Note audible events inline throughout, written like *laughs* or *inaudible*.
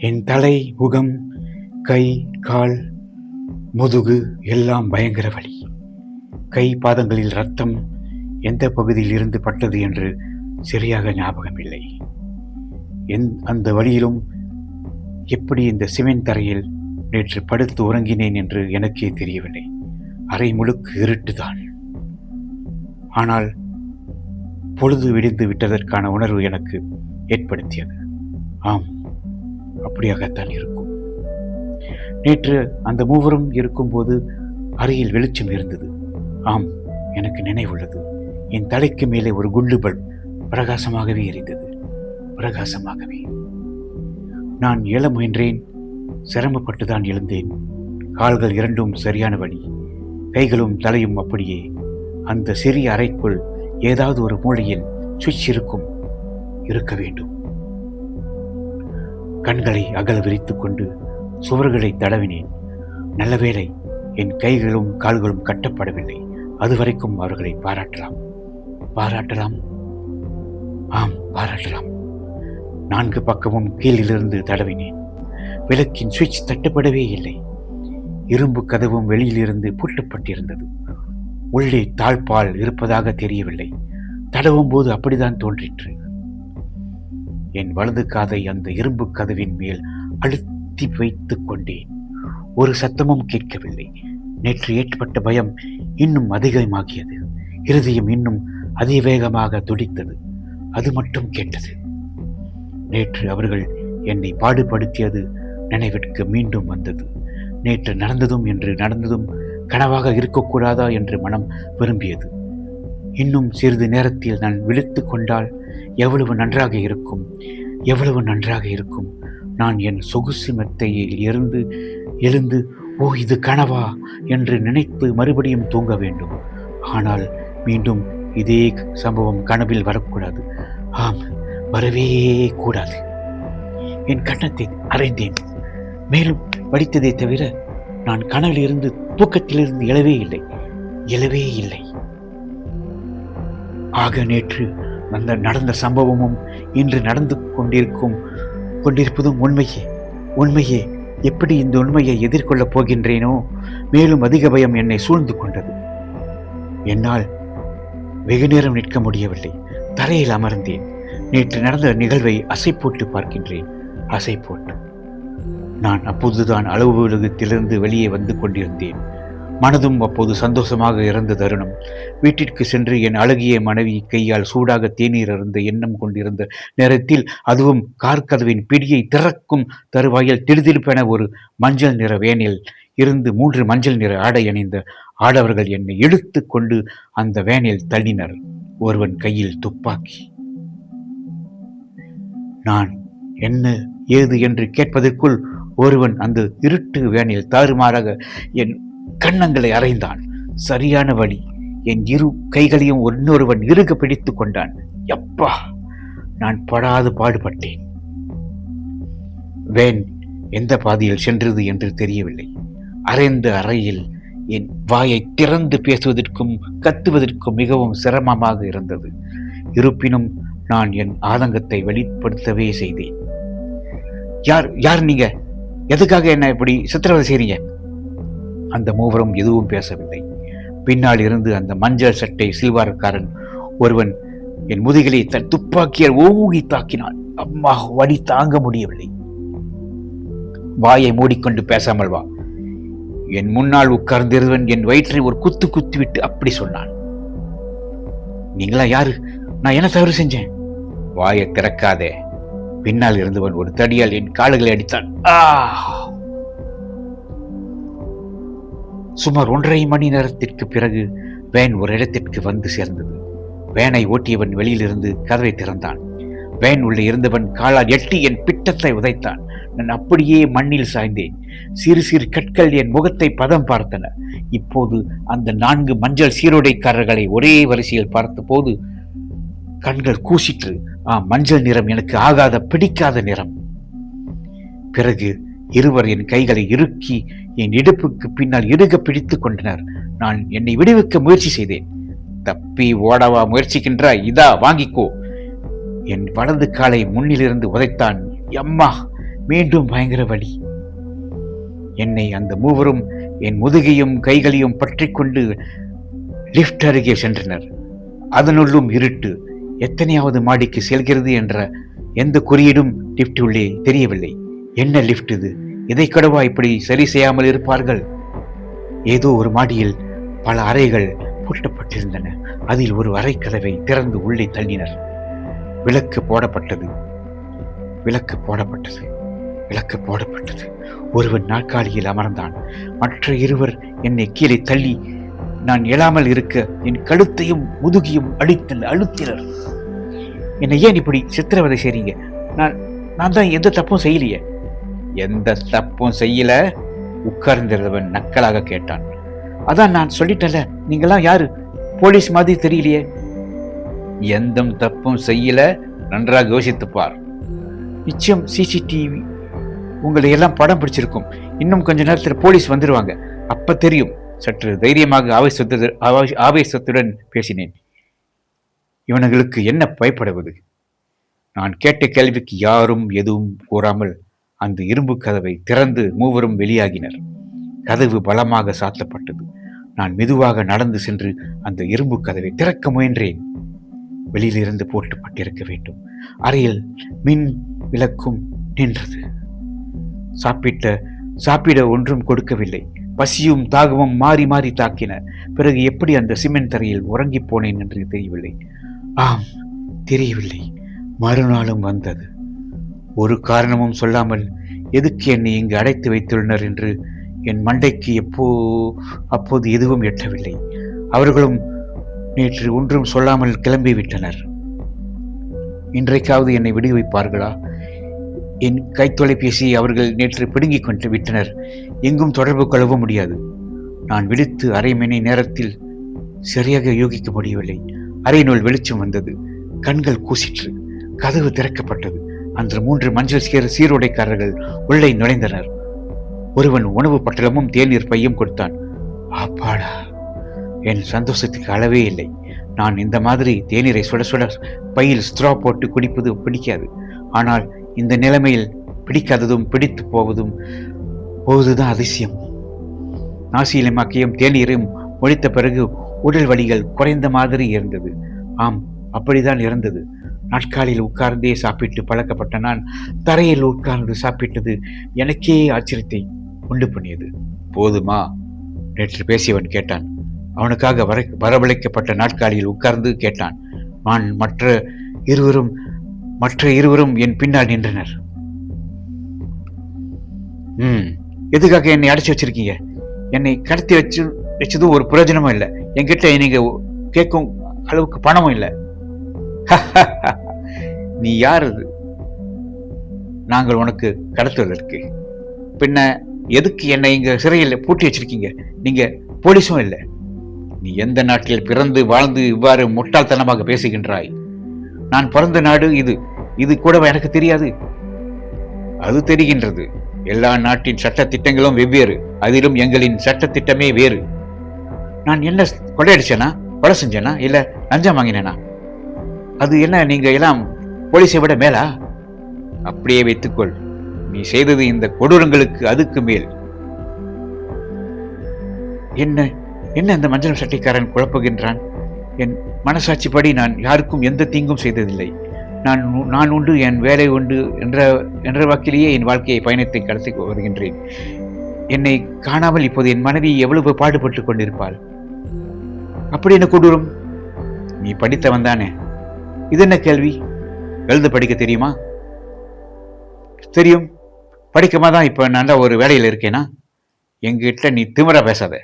என் தலை முகம் கை கால் முதுகு எல்லாம் பயங்கர வழி கை பாதங்களில் ரத்தம் எந்த பகுதியில் இருந்து பட்டது என்று சரியாக ஞாபகம் இல்லை என் அந்த வழியிலும் எப்படி இந்த சிமெண்ட் தரையில் நேற்று படுத்து உறங்கினேன் என்று எனக்கே தெரியவில்லை. அரை முழுக்கு இருட்டுதான். ஆனால் பொழுது விடிந்து விட்டதற்கான உணர்வு எனக்கு ஏற்படுத்தியது. ஆம். அப்படியாகத்தான் இருக்கும். நேற்று அந்த மூவரும் இருக்கும்போது அறையில் வெளிச்சம் இருந்தது. ஆம் எனக்கு நினைவுள்ளது. என் தலைக்கு மேலே ஒரு குண்டுபல் பிரகாசமாகவே எரிந்தது. பிரகாசமாகவே. நான் எழ முயன்றேன். சிரமப்பட்டு தான் எழுந்தேன். கால்கள் இரண்டும் சரியான வழி. கைகளும் தலையும் அப்படியே. அந்த சிறிய அறைக்குள் ஏதாவது ஒரு மூளையில் சுவிட்ச் இருக்கும். இருக்க வேண்டும். கண்களை அகல விரித்து கொண்டு சுவர்களை தடவினேன். நல்ல வேளை என் கைகளும் கால்களும் கட்டப்படவில்லை. அதுவரைக்கும் அவர்களை பாராட்டலாம். பாராட்டலாம். ஆம் பாராட்டலாம். நான்கு பக்கமும் கீழிலிருந்து தடவினேன். விளக்கின் சுவிட்ச் தட்டுப்படவே இல்லை. இரும்பு கதவும் வெளியிலிருந்து பூட்டப்பட்டிருந்தது. உள்ளே தாழ்பால் இருப்பதாக தெரியவில்லை. தடவும் போது அப்படிதான் தோன்றிற்று. என் வலது காதை அந்த இரும்பு கதவின் மேல் அழுத்தி வைத்துக் கொண்டேன். ஒரு சத்தமும் கேட்கவில்லை. நேற்று ஏற்பட்ட பயம் இன்னும் அதிகமாகியது. இருதயம் இன்னும் அதிவேகமாக துடித்தது. அது மட்டும் கேட்டது. நேற்று அவர்கள் என்னை பாடுபடுத்தியது நினைவிற்கு மீண்டும் வந்தது. நேற்று நடந்ததும் என்று நடந்ததும் கனவாக இருக்கக்கூடாதா என்று மனம் விரும்பியது. இன்னும் சிறிது நேரத்தில் நான் விழித்து கொண்டால் எவ்வளவு நன்றாக இருக்கும்? எவ்வளவு நன்றாக இருக்கும்? நான் என் சொகுசு மெத்தையில் இருந்து எழுந்து ஓ இது கனவா? என்று நினைத்து மறுபடியும் தூங்க வேண்டும். ஆனால் மீண்டும் இதே சம்பவம் கனவில் வரக்கூடாது. ஆம் வரவே கூடாது. என் கண்ணத்தை அறைந்தேன் மேலும் படித்ததை தவிர நான் கனவிலிருந்து தூக்கத்திலிருந்து எழவே இல்லை. எழவே இல்லை. ஆக நேற்று அந்த நடந்த சம்பவமும் இன்று நடந்து கொண்டிருக்கும் கொண்டிருப்பதும் உண்மையே. உண்மையே. எப்படி இந்த உண்மையை எதிர்கொள்ளப் போகின்றேனோ மேலும் அதிக பயம் என்னை சூழ்ந்து கொண்டது. என்னால் வெகு நேரம் நிற்க முடியவில்லை. தரையில் அமர்ந்தேன். நேற்று நடந்த நிகழ்வை அசை போட்டு பார்க்கின்றேன். அசை போட்டு. நான் அப்போதுதான் அலுவலகத்திலிருந்து வெளியே வந்து கொண்டிருந்தேன். மனதும் அப்போது சந்தோஷமாக இருந்த தருணம். வீட்டிற்கு சென்று என் அழகிய மனைவி கையால் சூடாக தேநீர் இருந்த எண்ணம் கொண்டிருந்த நேரத்தில் அதுவும் கார்கதவின் பிடியை திறக்கும் தருவாயில் திடுதிடுப்பென ஒரு மஞ்சள் நிற வேனில் இருந்து மூன்று மஞ்சள் நிற ஆடை அணிந்த ஆடவர்கள் என்னை இழுத்து கொண்டு அந்த வேனில் தள்ளினர். ஒருவன் கையில் துப்பாக்கி. நான் என்ன ஏது? என்று கேட்பதற்குள் ஒருவன் அந்த இருட்டு வேனில் தாறுமாறாக என் கன்னங்களை அறைந்தான். சரியான வழி. என் இரு கைகளையும் இன்னொருவன் இறுக பிடித்து கொண்டான். எப்பா நான் படாது பாடுபட்டேன். வேன் எந்த பாதையில் சென்றது என்று தெரியவில்லை. அறைந்த அறையில் என் வாயை திறந்து பேசுவதற்கும் கத்துவதற்கும் மிகவும் சிரமமாக இருந்தது. இருப்பினும் நான் என் ஆதங்கத்தை வெளிப்படுத்தவே செய்தேன். யார் யார் நீங்க? எதுக்காக என்ன இப்படி சித்திரவதை செய்றீங்க? அந்த மூவரும் எதுவும் பேசவில்லை. பின்னால் இருந்து அந்த மஞ்சள் சட்டை சில்வார்காரன் ஒருவன் என் முதுகலை தன் துப்பாக்கியால் ஓங்கி தாக்கினான். அம்மா வடி தாங்க முடியவில்லை. வாயை மூடிக்கொண்டு பேசாமல் வா. என் முன்னால் உட்கார்ந்திருவன் என் வயிற்றை ஒரு குத்து குத்திவிட்டு அப்படி சொன்னான். நீங்களா யாரு? நான் என்ன தவறு செஞ்சேன்? வாயை திறக்காதே. பின்னால் இருந்தவன் ஒரு தடியால் என் கால்களை அடித்தான். ஆ! சுமார் ஒன்றரை மணி நேரத்திற்கு பிறகு வேன் ஒரு இடத்திற்கு வந்து சேர்ந்தது. வேனை ஓட்டியவன் வெளியிலிருந்து கதவை திறந்தான். வேன் உள்ளே இருந்தவன் காலால் எட்டி என் பிட்டத்தை உதைத்தான். நான் அப்படியே மண்ணில் சாய்ந்தேன். சிறு சிறு கற்கள் என் முகத்தை பதம் பார்த்தன. இப்போது அந்த நான்கு மஞ்சள் சீருடைக்காரர்களை ஒரே வரிசையில் பார்த்தபோது கண்கள் கூசிற்று. ஆ மஞ்சள் நிறம் எனக்கு ஆகாத பிடிக்காத நிறம். பிறகு இருவர் என் கைகளை இறுக்கி என் இடுப்புக்கு பின்னால் இறுக பிடித்து கொண்டனர். நான் என்னை விடுவிக்க முயற்சி செய்தேன். தப்பி ஓடவா முயற்சிக்கின்றாய் இதா வாங்கிக்கோ. என் வலது காலை முன்னிலிருந்து உதைத்தான் எம்மா மீண்டும் பயங்கர வழி என்னை அந்த மூவரும் என் முதுகையும் கைகளையும் பற்றிக்கொண்டு லிஃப்ட் அருகே சென்றனர். அதனுள்ளும் இருட்டு எத்தனையாவது மாடிக்கு செல்கிறது என்ற எந்த குறியீடும் லிஃப்ட் உள்ளே தெரியவில்லை. என்ன லிஃப்ட் இது? இதை கடவா இப்படி சரி செய்யாமல் இருப்பார்கள்? ஏதோ ஒரு மாடியில் பல அறைகள் பூட்டப்பட்டிருந்தன. அதில் ஒரு அறை கதவை திறந்து உள்ளே தள்ளினர். விளக்கு போடப்பட்டது. விளக்கு போடப்பட்டது. விளக்கு போடப்பட்டது. ஒருவன் நாற்காலியில் அமர்ந்தான். மற்ற இருவர் என்னை கீழே தள்ளி நான் எழாமல் இருக்க என் கழுத்தையும் முதுகியும் அடித்தல் அழுத்தினர். என்னை ஏன் இப்படி சித்திரவதை செய்றீங்க? நான் நான் தான் எந்த தப்பும் செய்யலையே. எந்த தப்பும் செய்யல. உட்கார்ந்திருந்தவன் நக்கலாக கேட்டான். அதான் நான் சொல்லிட்டேன்ல நீங்களாம் யாரு? போலீஸ் மாதிரி தெரியலையே. எந்த தப்பும் செய்யல நன்றாக யோசித்துப்பார். நிச்சயம் சிசிடிவி உங்களை எல்லாம் படம் பிடிச்சிருக்கும். இன்னும் கொஞ்ச நேரத்தில் போலீஸ் வந்துருவாங்க. அப்ப தெரியும். சற்று தைரியமாக ஆவேசத்து ஆவே- ஆவேசத்துடன் பேசினேன். இவனுங்களுக்கு என்ன பயப்படுவது நான் கேட்ட கேள்விக்கு யாரும் எதுவும் கூறாமல் அந்த இரும்பு கதவை திறந்து மூவரும் வெளியாகினர். கதவு பலமாக சாத்தப்பட்டது. நான் மெதுவாக நடந்து சென்று அந்த இரும்பு கதவை திறக்க முயன்றேன். வெளியிலிருந்து போட்டுப்பட்டிருக்க வேண்டும். அறையில் மின் விளக்கும் நின்றது. சாப்பிட்ட சாப்பிட ஒன்றும் கொடுக்கவில்லை. பசியும் தாகமும் மாறி மாறி தாக்கின. பிறகு எப்படி அந்த சிமெண்ட் தரையில் உறங்கிப் போனேன் என்று தெரியவில்லை. ஆம் தெரியவில்லை. மறுநாளும் வந்தது. ஒரு காரணமும் சொல்லாமல் எதுக்கு என்னை இங்கு அடைத்து வைத்துள்ளனர் என்று என் மண்டைக்கு எப்போ அப்போது எதுவும் எட்டவில்லை. அவர்களும் நேற்று ஒன்றும் சொல்லாமல் கிளம்பி விட்டனர் இன்றைக்காவது என்னை விடுவிப்பார்களா? என் கைத்தொலைபேசியை அவர்கள் நேற்று பிடுங்கிக் கொண்டு விட்டனர். எங்கும் தொடர்பு கொள்ளவும் முடியாது. நான் விழித்து அரை மணி நேரத்தில் சரியாக யோகிக்க முடியவில்லை. அறையினுள் வெளிச்சம் வந்தது. கண்கள் கூசிற்று. கதவு திறக்கப்பட்டது. அன்று மூன்று மஞ்சள் சீர சீருடைக்காரர்கள் உள்ளே நுழைந்தனர். ஒருவன் உணவு பட்டலமும் தேநீர் பையும் கொடுத்தான். அப்பாடா என் சந்தோஷத்துக்கு அளவே இல்லை. நான் இந்த மாதிரி தேநீரை சுட சுட பையில் ஸ்ட்ரா போட்டு குடிப்பது பிடிக்காது. ஆனால் இந்த நிலைமையில் பிடிக்காததும் பிடித்து போவதும் போவதுதான் அதிசயம். நாசியிலமாக்கியும் தேநீரும் ஒழித்த பிறகு உடல் வலிகள் குறைந்த மாதிரி இருந்தது. ஆம் அப்படிதான் இருந்தது. நாட்காலில் உட்கார்ந்தே சாப்பிட்டு பழக்கப்பட்ட நான் தரையில் உட்கார்ந்து சாப்பிட்டது எனக்கே ஆச்சரியத்தை உண்டு பண்ணியது. போதுமா? நேற்று பேசியவன் கேட்டான். அவனுக்காக வர வரவழைக்கப்பட்ட நாட்காலியில் உட்கார்ந்து கேட்டான். நான் மற்ற இருவரும் மற்ற இருவரும் என் பின்னால் நின்றனர். ம் எதுக்காக என்னை அடைச்சி வச்சிருக்கீங்க? என்னை கடத்தி வச்சு வச்சதும் ஒரு பிரயோஜனமும் இல்லை. என்கிட்ட நீங்கள் கேட்கும் அளவுக்கு பணமும் இல்லை. *laughs* நீ யார் அது நாங்கள் உனக்கு கடத்துவதற்கு பின்ன எதுக்கு என்னை இங்க சிறையில் பூட்டி வச்சிருக்கீங்க? நீங்க போலீஸும் இல்லை. நீ எந்த நாட்டில் பிறந்து வாழ்ந்து இவ்வாறு முட்டாள்தனமாக பேசுகின்றாய்? நான் பிறந்த நாடு இது. இது கூட எனக்கு தெரியாது. அது தெரிகின்றது. எல்லா நாட்டின் சட்ட திட்டங்களும் வெவ்வேறு. அதிலும் எங்களின் சட்ட திட்டமே வேறு. நான் என்ன கொள்ளையடிச்சேனா? கொலை செஞ்சேனா? இல்ல லஞ்சம் வாங்கினேனா? அது என்ன நீங்க எல்லாம் போலீஸை விட மேலா? அப்படியே வைத்துக்கொள். நீ செய்தது இந்த கொடூரங்களுக்கு அதுக்கு மேல். என்ன என்ன இந்த மஞ்சள் சட்டைக்காரன் குழப்புகின்றான்? என் மனசாட்சிப்படி நான் யாருக்கும் எந்த தீங்கும் செய்ததில்லை. நான் நான் உண்டு என் வேலை உண்டு என்ற என்ற வாக்கிலேயே என் வாழ்க்கையை பயணத்தை கடத்தி வருகின்றேன். என்னை காணாமல் இப்போது என் மனைவி எவ்வளவு பாடுபட்டு கொண்டிருப்பாள்? அப்படி என்ன கொடூரம்? நீ படித்தவன் தானே. இது என்ன கேள்வி? எழுத படிக்க தெரியுமா? தெரியும். படிக்காம தான் இப்போ நான் ஒரு வேலையில் இருக்கேனா? எங்கிட்ட நீ திமிர பேசாத.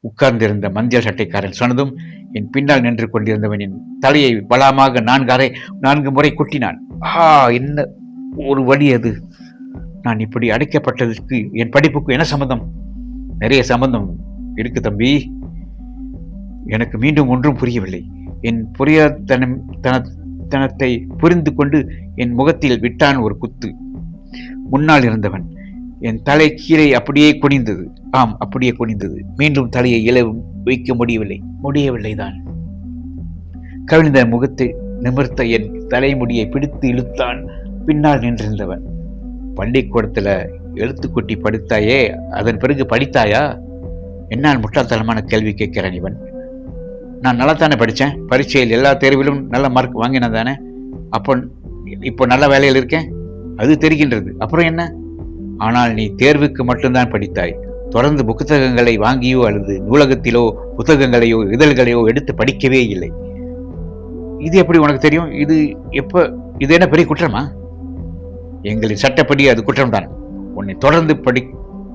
உட்கார்ந்திருந்த மஞ்சள் சட்டைக்காரன் சொன்னதும் என் பின்னால் நின்று கொண்டிருந்தவன் என் தலையை பலமாக நான்கு அறை நான்கு முறை குட்டினான். ஆ என்ன ஒரு வழி அது? நான் இப்படி அடைக்கப்பட்டதற்கு என் படிப்புக்கு என்ன சம்மந்தம் நிறைய சம்பந்தம் இருக்கு தம்பி. எனக்கு மீண்டும் ஒன்றும் புரியவில்லை. என் புரியாதனம் தன தனத்தை புரிந்து கொண்டு என் முகத்தில் விட்டான் ஒரு குத்து. முன்னால் இருந்தவன் என் தலை கீழே அப்படியே குனிந்தது. ஆம் அப்படியே குனிந்தது. மீண்டும் தலையை இழவும் வைக்க முடியவில்லை. முடியவில்லைதான். கவிழ்ந்த முகத்தை நிமிர்த்த என் தலைமுடியை பிடித்து இழுத்தான். பின்னால் நின்றிருந்தவன் பள்ளிக்கூடத்தில் எழுத்துக்குட்டி படித்தாயே அதன் பிறகு படித்தாயா? என்னால் முட்டாள்தனமான கேள்வி கேட்கிறான் இவன். நான் நல்லா தானே படித்தேன். பரீட்சையில் எல்லா தேர்விலும் நல்ல மார்க் வாங்கினேன் தானே? அப்போ இப்போ நல்ல வேலையில் இருக்கேன்? அது தெரிகின்றது. அப்புறம் என்ன? ஆனால் நீ தேர்வுக்கு மட்டும்தான் படித்தாய். தொடர்ந்து புத்தகங்களை வாங்கியோ அல்லது நூலகத்திலோ புத்தகங்களையோ இதழ்களையோ எடுத்து படிக்கவே இல்லை. இது எப்படி உனக்கு தெரியும்? இது எப்போ இது என்ன பெரிய குற்றமா? எங்களின் சட்டப்படி அது குற்றம்தான். உன்னை தொடர்ந்து படி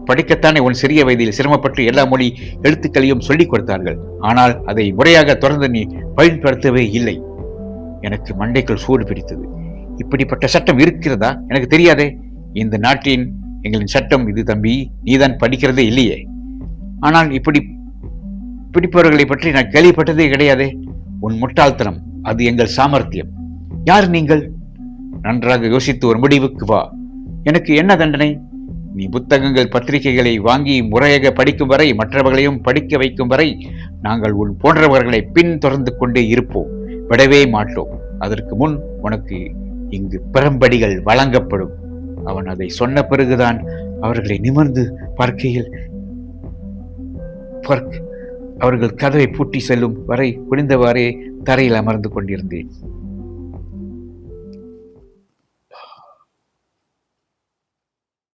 படிக்கத்தானே உன் சிறிய வயதில் சிரமப்பட்டு எல்லா மொழி எழுத்துக்களையும் சொல்லிக் கொடுத்தார்கள். ஆனால் அதை முறையாக தொடர்ந்து நீ பயன்படுத்தவே இல்லை. எனக்கு மண்டைக்குள் சூடு பிடித்தது. இப்படிப்பட்ட சட்டம் இருக்கிறதா? எனக்கு தெரியாதே. இந்த நாட்டின் எங்களின் சட்டம் இது தம்பி. நீதான் படிக்கிறதே இல்லையே. ஆனால் இப்படி பிடிப்பவர்களை பற்றி நான் கேள்விப்பட்டதே கிடையாதே. உன் முட்டாள்தனம் அது எங்கள் சாமர்த்தியம். யார் நீங்கள்? நன்றாக யோசித்து ஒரு முடிவுக்கு வா. எனக்கு என்ன தண்டனை? நீ புத்தகங்கள் பத்திரிகைகளை வாங்கி முறையாக படிக்கும் வரை மற்றவர்களையும் படிக்க வைக்கும் வரை நாங்கள் உன் போன்றவர்களை பின்தொடர்ந்து கொண்டே இருப்போம். விடவே மாட்டோம். அதற்கு முன் உனக்கு இங்கு பெரும்படிகள் வழங்கப்படும். அவன் அதை சொன்ன பிறகுதான் அவர்களை நிமிர்ந்து பார்க்கையில் பார்க்க அவர்கள் கதவை பூட்டி செல்லும் வரை குனிந்தவாறே தரையில் அமர்ந்து கொண்டிருந்தேன்.